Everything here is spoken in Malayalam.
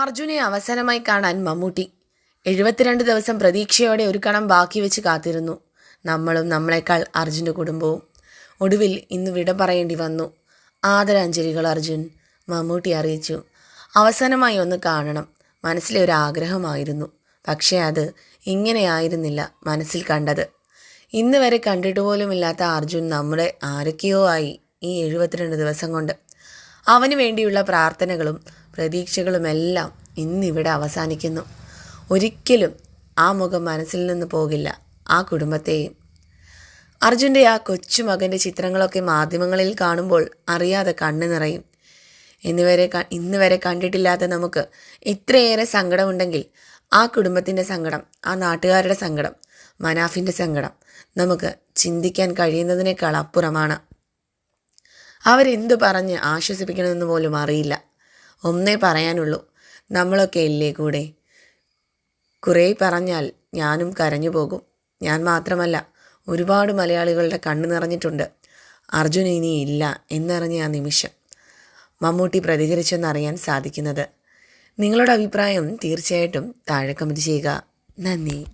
അർജുനെ അവസാനമായി കാണാൻ മമ്മൂട്ടി. എഴുപത്തിരണ്ട് ദിവസം പ്രതീക്ഷയോടെ ഒരു കണം ബാക്കി വെച്ച് കാത്തിരുന്നു. നമ്മളും നമ്മളെക്കാൾ അർജുന്റെ കുടുംബവും. ഒടുവിൽ ഇന്ന് വിട പറയേണ്ടി വന്നു. ആദരാഞ്ജലികൾ അർജുൻ മമ്മൂട്ടി അറിയിച്ചു. അവസാനമായി ഒന്ന് കാണണം. മനസ്സിലെ ഒരു ആഗ്രഹമായിരുന്നു. പക്ഷേ അത് ഇങ്ങനെയായിരുന്നില്ല മനസ്സിൽ കണ്ടത്. ഇന്ന് വരെ കണ്ടിട്ട് പോലുമില്ലാത്ത അർജുൻ നമ്മുടെ ആരൊക്കെയോ ആയി ഈ എഴുപത്തിരണ്ട് ദിവസം കൊണ്ട്. അവന് വേണ്ടിയുള്ള പ്രാർത്ഥനകളും പ്രതീക്ഷകളുമെല്ലാം ഇന്നിവിടെ അവസാനിക്കുന്നു. ഒരിക്കലും ആ മുഖം മനസ്സിൽ നിന്ന് പോകില്ല. ആ കുടുംബത്തെയും. അർജുന്റെ ആ കൊച്ചുമകന്റെ ചിത്രങ്ങളൊക്കെ മാധ്യമങ്ങളിൽ കാണുമ്പോൾ അറിയാതെ കണ്ണു നിറയും. ഇന്നുവരെ ഇന്ന് വരെ കണ്ടിട്ടില്ലാത്ത നമുക്ക് ഇത്രയേറെ സങ്കടമുണ്ടെങ്കിൽ ആ കുടുംബത്തിന്റെ സങ്കടം ആ നാട്ടുകാരുടെ സങ്കടം മനാഫിന്റെ സങ്കടം നമുക്ക് ചിന്തിക്കാൻ കഴിയുന്നതിനേക്കാൾ അപ്പുറമാണ്. അവരെന്തു പറഞ്ഞ് ആശ്വസിപ്പിക്കണമെന്ന് പോലും അറിയില്ല. ഒന്നേ പറയാനുള്ളൂ. നമ്മളൊക്കെ ഇല്ലേ കൂടെ? കുറേ പറഞ്ഞാൽ ഞാനും കരഞ്ഞു പോകും. ഞാൻ മാത്രമല്ല ഒരുപാട് മലയാളികളുടെ കണ്ണു നിറഞ്ഞിട്ടുണ്ട്. അർജുൻ ഇല്ല എന്നറിഞ്ഞ ആ നിമിഷം മമ്മൂട്ടി പ്രതികരിച്ചെന്നറിയാൻ സാധിക്കുന്നത്. നിങ്ങളുടെ അഭിപ്രായം തീർച്ചയായിട്ടും താഴെ കമന്റ് ചെയ്യുക. നന്ദി.